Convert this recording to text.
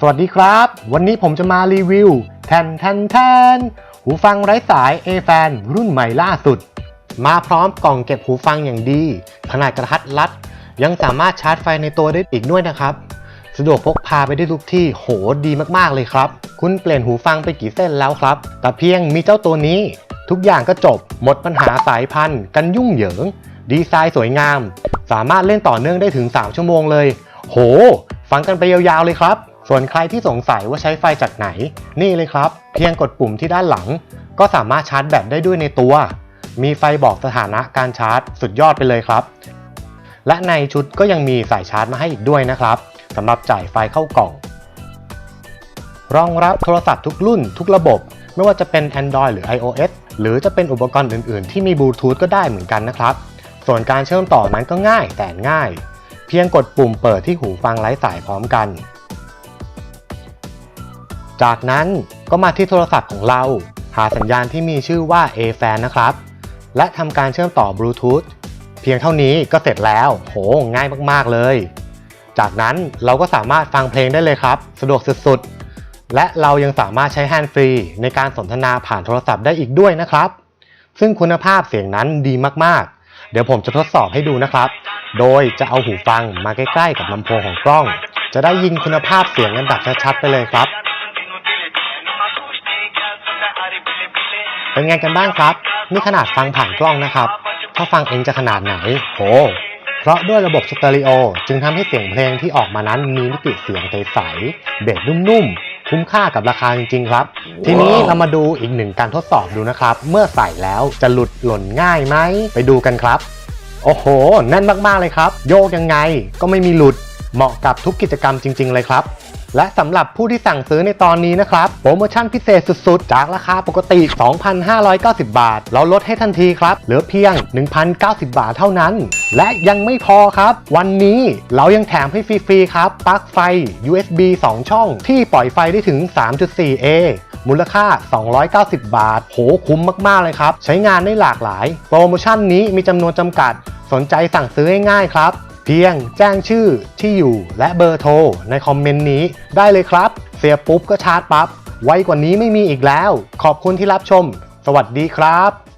สวัสดีครับ วันนี้ผมจะมารีวิวแทนแทนแทนหูฟังไร้สาย A-Fan รุ่นใหม่ล่าสุด มาพร้อมกล่องเก็บหูฟังอย่างดี ขนาดกระทัดรัด ยังสามารถชาร์จไฟในตัวได้อีกด้วยนะครับ สะดวกพกพาไปได้ทุกที่โหดีมากๆเลยครับ คุณเปลี่ยนหูฟังไปกี่เส้นแล้วครับ แต่เพียงมีเจ้าตัวนี้ ทุกอย่างก็จบหมดปัญหาสายพันธุ์ กันยุ่งเหยิง ดีไซน์สวยงาม สามารถเล่นต่อเนื่องได้ถึง 3 ชั่วโมงเลย โห ฟังกันไปยาวๆเลยครับ ส่วนใครที่สงสัยว่าใช้ไฟจากไหน นี่เลยครับ เพียงกดปุ่มที่ด้านหลัง ก็สามารถชาร์จแบตได้ด้วยในตัว มีไฟบอกสถานะการชาร์จ สุดยอดไปเลยครับ และในชุดก็ยังมีสายชาร์จมาให้อีกด้วยนะครับสำหรับจ่ายไฟเข้ากล่อง รองรับโทรศัพท์ทุกรุ่นทุกระบบ ไม่ว่าจะเป็น Android หรือ iOS หรือจะเป็นอุปกรณ์อื่น ๆ ที่มีบลูทูธก็ได้เหมือนกันนะครับ ส่วนการเชื่อมต่อนั้นก็ง่ายแต่ง่าย เพียงกดปุ่มเปิดที่หูฟังไร้สายพร้อมกัน จากนั้นก็มาที่โทรศัพท์ของเรา หาสัญญาณที่มีชื่อว่า A-Fan นะครับ และทำการเชื่อมต่อบลูทูธเพียงเท่านี้ก็เสร็จแล้ว โห ง่ายมากๆเลย จากนั้นเราก็สามารถฟังเพลงได้เลยครับ สะดวกสุดๆ และเรายังสามารถใช้แฮนด์ฟรีในการสนทนาผ่านโทรศัพท์ได้อีกด้วยนะครับ ซึ่งคุณภาพเสียงนั้นดีมากๆ เดี๋ยวผมจะทดสอบให้ดูนะครับ โดยจะเอาหูฟังมาใกล้ๆ กับลำโพงของกล้อง จะได้ยินคุณภาพเสียงกันแบบชัดๆ ไปเลยครับ เป็นไงกันบ้างครับ นี่ขนาดฟังผ่านกล้องนะครับ ถ้าฟังเองจะขนาดไหน โห เพราะด้วยระบบสเตอริโอจึงทำให้เสียงเพลงที่ออกมานั้นมีมิติเสียงใสๆ เบสนุ่มๆ คุ้มค่ากับราคาจริงๆครับ ทีนี้เรามาดูอีกหนึ่งการทดสอบดูนะครับ เมื่อใส่แล้วจะหลุดหล่นง่ายไหม ไปดูกันครับ โอ้โห แน่นมากๆเลยครับ โยกยังไงก็ไม่มีหลุด เหมาะกับทุกกิจกรรมจริง ๆ เลยครับ และสำหรับผู้ที่สั่งซื้อในตอนนี้นะครับ โปรโมชั่นพิเศษสุดๆ จากราคาปกติ 2,590 บาท เราลดให้ทันทีครับ เหลือเพียง 1,090 บาทเท่านั้น และยังไม่พอครับ วันนี้เรายังแถมให้ฟรีๆครับปลั๊กไฟ USB 2 ช่อง ที่ปล่อยไฟได้ถึง 3.4A มูลค่า 290 บาท โห คุ้มมาก ๆ เลยครับ ใช้งานได้หลากหลาย โปรโมชั่นนี้มีจำนวนจำกัด สนใจสั่งซื้อง่ายๆครับ เพียงแจ้งชื่อที่อยู่และเบอร์โทรในคอมเมนต์นี้ได้เลยครับ เสียปุ๊บก็ชาร์จปั๊บไวกว่านี้ไม่มีอีกแล้ว ขอบคุณที่รับชม สวัสดีครับ